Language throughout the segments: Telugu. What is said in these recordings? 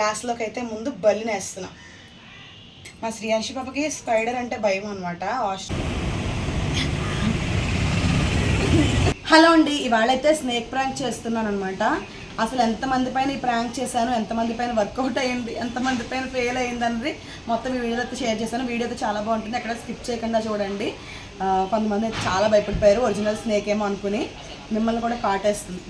గ్లాస్లోకి అయితే ముందు బలిని వేస్తున్నా మా శ్రీయాంశి పాపకి స్పైడర్ అంటే భయం అనమాట హలో అండి ఇవాళ అయితే స్నేక్ ప్రాంక్ చేస్తున్నాను అనమాట అసలు ఎంతమంది పైన ఈ ప్రాంక్ చేశాను ఎంతమంది పైన వర్కౌట్ అయ్యింది ఎంతమంది పైన ఫెయిల్ అయ్యింది అనేది మొత్తం ఈ వీడియో అయితే షేర్ చేశాను. వీడియో అయితే చాలా బాగుంటుంది అక్కడ స్కిప్ చేయకుండా చూడండి. కొంతమంది అయితే చాలా భయపడిపోయారు ఒరిజినల్ స్నేక్ ఏమో అనుకుని మిమ్మల్ని కూడా కాటేస్తుంది.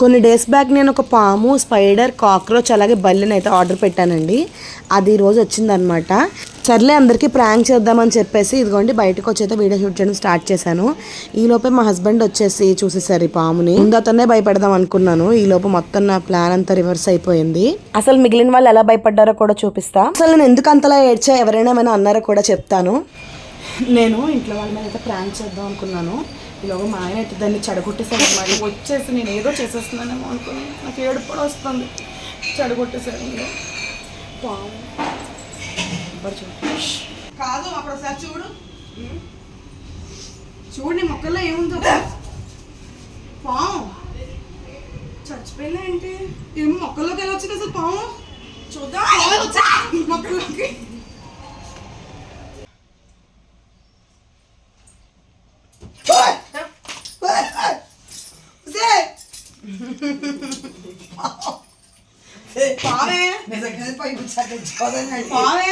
కొన్ని డేస్ బ్యాక్ నేను ఒక పాము స్పైడర్ కాక్రోచ్ అలాగే బల్లిని అయితే ఆర్డర్ పెట్టానండి. అది ఈ రోజు వచ్చిందనమాట సర్లే అందరికీ ప్రాంక్ చేద్దామని చెప్పేసి ఇదిగోండి బయటకు వచ్చి అయితే వీడియో షూట్ చేయడం స్టార్ట్ చేశాను. ఈ లోపే మా హస్బెండ్ వచ్చేసి చూసేసారు ఈ పాముని. ముందు అతనే భయపెడదాం అనుకున్నాను. ఈ లోపు మొత్తం నా ప్లాన్ అంతా రివర్స్ అయిపోయింది. అసలు మిగిలిన వాళ్ళు ఎలా భయపడ్డారో కూడా చూపిస్తా. అసలు నేను ఎందుకు అంతలా ఏడ్చా? ఎవరైనా ఏమైనా అన్నారో కూడా చెప్తాను. నేను ఇంట్లో వాళ్ళ మీద అయితే ప్రాంక్ చేద్దాం అనుకున్నాను. ఈలోగా మా ఆయన అయితే దాన్ని చెడగొట్టేశాడు మరి వచ్చేసి నేను ఏదో చేసేస్తున్నానేమో అనుకుని నాకు ఏడుపు కూడా వస్తుంది. చెడగొట్టేశాడు. పాము. కాదు అక్కడ ఒకసారి చూడు. చూడు నీ మొక్కల్లో ఏముందో. పాము. చచ్చిపోయినా ఏంటి? ఏం మొక్కల్లోకి ఎలా వచ్చింది అసలు పాము? చూద్దాం పాము వచ్చా మొక్కల్లోకి పావే. పావే.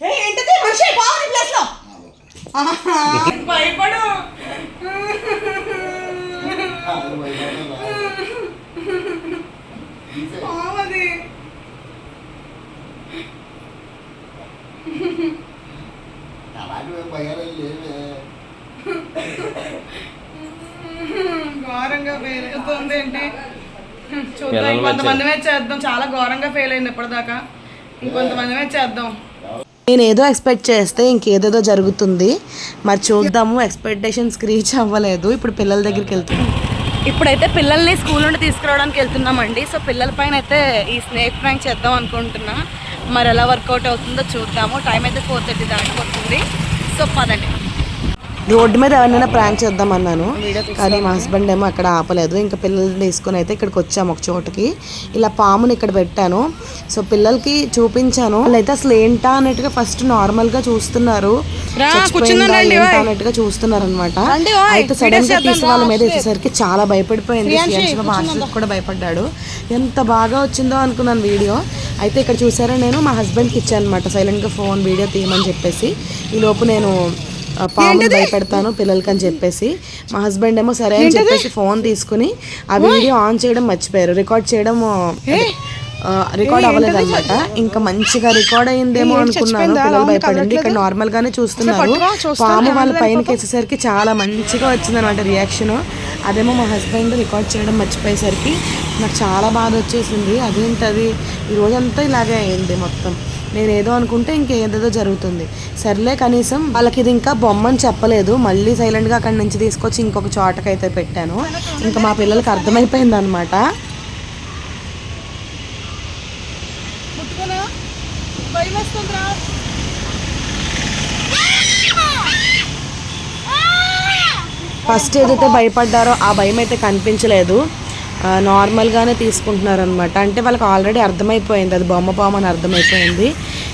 ఏయ్, ఏంటిది? మనిషి పావు నీ ప్లేస్లో. భయపడు. ఘోరంగా ఫెయిల్ అవుతుంది ఏంటి? చూద్దాం. ఇంకొంతమంది మీద చేద్దాం. చాలా ఘోరంగా ఫెయిల్ అయింది ఇప్పటిదాకా. ఇంకొంతమంది మీద చేద్దాం. నేను ఏదో ఎక్స్పెక్ట్ చేస్తే ఇంకేదేదో జరుగుతుంది. మరి చూద్దాము. ఎక్స్పెక్టేషన్స్ రీచ్ అవ్వలేదు. ఇప్పుడు పిల్లల దగ్గరికి వెళ్తున్నాం ఇప్పుడైతే పిల్లల్ని స్కూల్ నుండి తీసుకురావడానికి వెళ్తున్నామండి. సో పిల్లల పైన అయితే ఈ స్నేక్ ప్రాంక్ చేద్దాం అనుకుంటున్నా. మరి ఎలా వర్కౌట్ అవుతుందో చూద్దాము. టైం అయితే ఫోర్ థర్టీ దాటిపోతుంది సో పదండి. రోడ్డు మీద ఎవరినైనా ప్రాంక్ చేద్దాం అన్నాను. కానీ మా హస్బెండ్ ఏమో అక్కడ ఆపలేదు. ఇంకా పిల్లల్ని తీసుకొని అయితే ఇక్కడికి వచ్చాము ఒక చోటుకి. ఇలా పాముని ఇక్కడ పెట్టాను. సో పిల్లలకి చూపించాను. వాళ్ళైతే అసలు ఏంటా అన్నట్టుగా ఫస్ట్ నార్మల్గా చూస్తున్నారు. అన్నట్టుగా చూస్తున్నారు అనమాట అయితే సడన్గా తీసి వాళ్ళ మీద వేసేసరికి చాలా భయపడిపోయింది. కూడా భయపడ్డాడు. ఎంత బాగా వచ్చిందో అనుకున్నాను వీడియో. అయితే ఇక్కడ చూసారా నేను మా హస్బెండ్కి ఇచ్చాను అనమాట సైలెంట్గా ఫోన్ వీడియో తీయమని చెప్పేసి. ఈ లోపు నేను ఆ, పాముని భయపెడతాను పిల్లలకి అని చెప్పేసి. మా హస్బెండ్ ఏమో సరే అని చెప్పేసి ఫోన్ తీసుకుని ఆ వీడియో ఆన్ చేయడం మర్చిపోయారు. రికార్డ్ చేయడం రికార్డ్ అవ్వలేదు అనమాట ఇంకా మంచిగా రికార్డ్ అయిందేమో అనుకున్నాను. పిల్లలు భయపడింది ఇక్కడ నార్మల్ గానే చూస్తున్నారు. పాము వాళ్ళ పైనకి వేసేసరికి చాలా మంచిగా వచ్చింది అనమాట రియాక్షన్ అదేమో మా హస్బెండ్ రికార్డ్ చేయడం మర్చిపోయేసరికి నాకు చాలా బాధ వచ్చేసింది. అదేంటది? ఈ రోజంతా ఇలాగే అయింది మొత్తం. నేను ఏదో అనుకుంటే ఇంకేదేదో జరుగుతుంది. సర్లే కనీసం వాళ్ళకి ఇది ఇంకా బొమ్మని చెప్పలేదు. మళ్ళీ సైలెంట్గా అక్కడి నుంచి తీసుకొచ్చి ఇంకొక చోటకైతే పెట్టాను. ఇంకా మా పిల్లలకి అర్థమైపోయింది అనమాట ఫస్ట్ ఏదైతే భయపడ్డారో ఆ భయం అయితే కనిపించలేదు. నార్మల్గానే తీసుకుంటున్నారు అనమాట అంటే వాళ్ళకి ఆల్రెడీ అర్థమైపోయింది. అది బొమ్మ పాము అని అర్థమైపోయింది.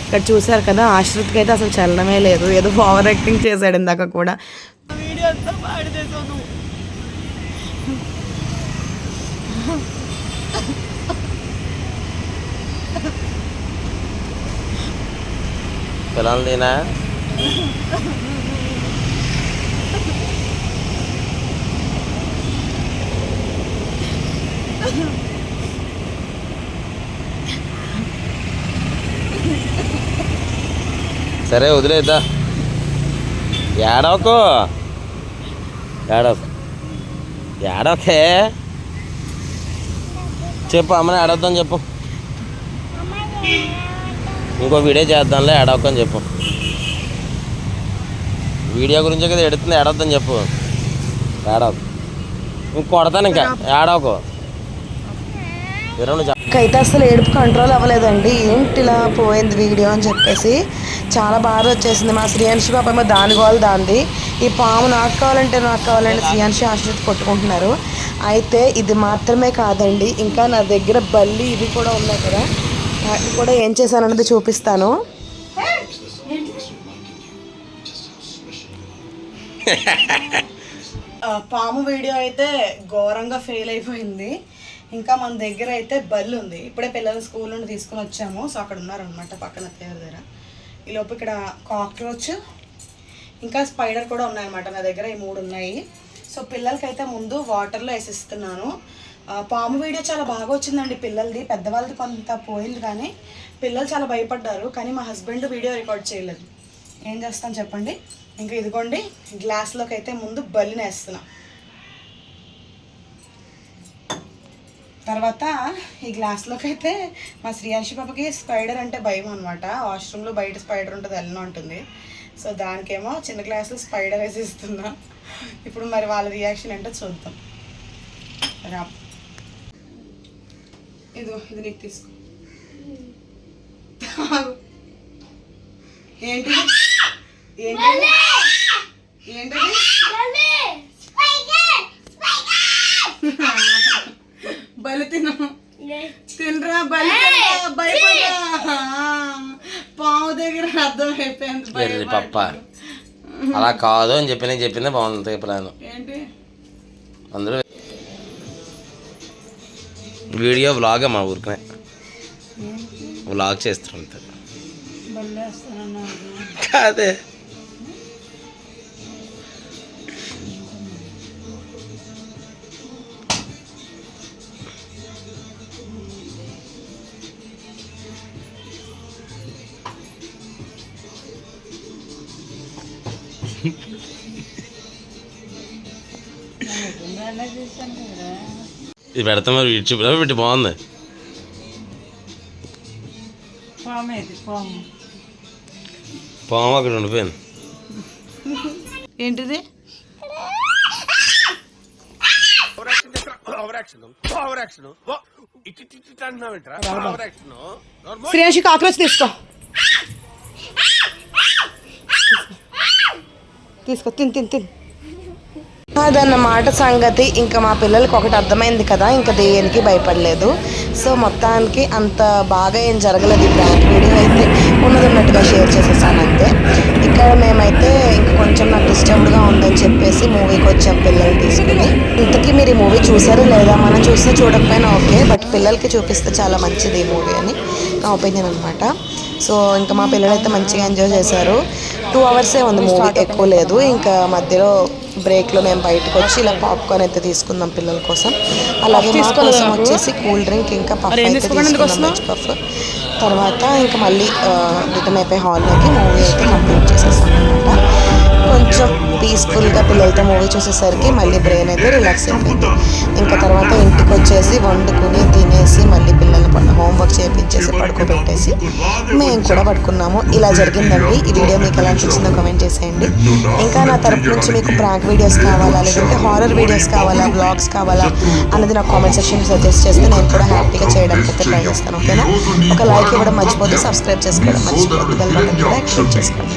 ఇక్కడ చూసారు కదా ఆశ్రిత్కి అయితే అసలు చల్లడమే లేదు. ఏదో ఓవర్ యాక్టింగ్ చేశాడు ఇందాక కూడా. పిల్లలు నేనా సరే వదిలేద్దా. ఏడవకు. ఏడవకు. ఏడవకే. చెప్పు అమ్మని ఏడవద్దని చెప్పు. ఇంకో వీడియో చేద్దాంలే ఏడవకని చెప్పు. వీడియో గురించే కదా ఎడుతుంది ఏడవద్దని చెప్పు. ఏడవకు. ఇంక కొడతాను ఇంకా. ఏడవకు. అయితే అసలు ఏడుపు కంట్రోల్ అవ్వలేదండి. ఏంటి ఇలా పోయింది వీడియో అని చెప్పేసి చాలా బాధ వచ్చేసింది మా శ్రీయాంశి పాప ఏమో దాని గోలు దాంది. ఈ పాము నాకు కావాలంటే నాకు కావాలంటే శ్రీయాంశి ఆశ్రిత కొట్టుకుంటున్నారు. అయితే ఇది మాత్రమే కాదండి. ఇంకా నా దగ్గర బల్లి ఇవి కూడా ఉన్నాయి కదా. వాటిని కూడా ఏం చేశానన్నది చూపిస్తాను. పాము వీడియో అయితే ఘోరంగా ఫెయిల్ అయిపోయింది. ఇంకా మన దగ్గర అయితే బల్ ఉంది. ఇప్పుడే పిల్లలు స్కూల్ నుండి తీసుకుని వచ్చాము. సో అక్కడ ఉన్నారనమాట పక్కన అత్తయ్య దగ్గర. ఈ లోపు ఇక్కడ కాక్రోచ్ ఇంకా స్పైడర్ కూడా ఉన్నాయన్నమాట నా దగ్గర. ఈ మూడు ఉన్నాయి. సో పిల్లలకైతే ముందు వాటర్లో వేసిస్తున్నాను. పాము వీడియో చాలా బాగా వచ్చిందండి పిల్లలది. పెద్దవాళ్ళది కొంత పోయింది కానీ పిల్లలు చాలా భయపడ్డారు. కానీ మా హస్బెండ్ వీడియో రికార్డ్ చేయలేదు. ఏం చేస్తాను చెప్పండి? ఇంకా ఇదిగోండి గ్లాస్లోకి అయితే ముందు బల్లిని తర్వాత ఈ గ్లాస్లోకి అయితే మా శ్రీయాంశి పాపకి స్పైడర్ అంటే భయం అనమాట వాష్రూమ్లో బయట స్పైడర్ ఉంటుంది వెళ్ళిన ఉంటుంది. సో దానికేమో చిన్న గ్లాసులో స్పైడర్ వేసి ఇస్తున్నా ఇప్పుడు మరి వాళ్ళ రియాక్షన్ ఏంటో చూద్దాం. రా. ఇదిగో ఇది నీకు తీసుకో. తాగు. ఏంటిది ఏంటిది ఏంటిది బలి తిను తినరా బలి తినరా, భయపడరా పాము దగ్గర అర్థం వెర్రి పప్ప. అలా కాదు అని చెప్పి నేను చెప్పిందే బాగుంది ప్లాన్ అందరూ వీడియో వ్లాగ్ మా ఊరికనే. వ్లాగ్ చేస్తారు అంతే. కాదే. ఇది పెడతాం మరి యూట్యూబ్ పెట్టి బాగుంది. పాము అక్కడ ఉండిపోయింది. ఏంటిది? శ్రేయాషి కాక్రోచ్ తీసుకో. తీసుకో తిన్ తిన్ తిన్. అదన్నమాట సంగతి ఇంకా మా పిల్లలకి ఒకటి అర్థమైంది కదా ఇంకా దేనికి భయపడలేదు. సో మొత్తానికి అంత బాగా ఏం జరగలేదు ఈ ప్రాంక్ వీడియో అయితే. ఉన్నది ఉన్నట్టుగా షేర్ చేసేసాను అంతే. ఇక్కడ మేమైతే ఇంకా కొంచెం నాకు డిస్టర్బ్డ్గా ఉందని చెప్పేసి మూవీకి వచ్చాం పిల్లలు తీసుకుని. ఇంతకీ మీరు ఈ మూవీ చూసారో లేదా? మనం చూస్తే చూడకపోయినా ఓకే బట్ పిల్లలకి చూపిస్తే చాలా మంచిది ఈ మూవీ అని నా ఒపీనియన్ అనమాట సో ఇంకా మా పిల్లలు అయితే మంచిగా ఎంజాయ్ చేశారు. టూ అవర్సే ఉంది మూవీ ఎక్కువ లేదు. ఇంకా మధ్యలో బ్రేక్లో మేము బయటకు వచ్చి ఇలా పాప్కార్న్ అయితే తీసుకుందాం పిల్లల కోసం. అలాగే మా కోసం వచ్చేసి కూల్ డ్రింక్ ఇంకా పఫ్ అయితే తీసుకున్నాం వెజ్ పఫ్. తర్వాత ఇంకా మళ్ళీ రిటర్న్ అయిపోయి హాల్లోకి మూవీ అయితే కంప్లీట్ చేసేసాం అనమాట కొంచెం పీస్ఫుల్గా పిల్లలతో మూవీ చూసేసరికి మళ్ళీ బ్రెయిన్ అయితే రిలాక్స్ అయిపోయింది. ఇంకా తర్వాత ఇంటికి వచ్చేసి వండుకుని తినేసి మళ్ళీ పిల్లల్ని హోంవర్క్ చేయించేసి పడుకోబెట్టేసి మేము కూడా పడుకున్నాము. ఇలా జరిగిందండి. ఈ వీడియో మీకు ఎలా అనిపించిందో కమెంట్ చేసేయండి. ఇంకా నా తరపు నుంచి మీకు ప్రాంక్ వీడియోస్ కావాలా లేదంటే హారర్ వీడియోస్ కావాలా బ్లాగ్స్ కావాలా అన్నది నాకు కామెంట్ సెక్షన్ సజెస్ట్ చేస్తే నేను కూడా హ్యాపీగా చేయడానికి అయితే ట్రై చేస్తాను ఓకేనా? ఒక లైక్ ఇవ్వడం మర్చిపోతే సబ్స్క్రైబ్ చేసుకోవడం మర్చిపోతే బెల్ బటన్ కూడా యాక్టివేట్ చేసుకోండి.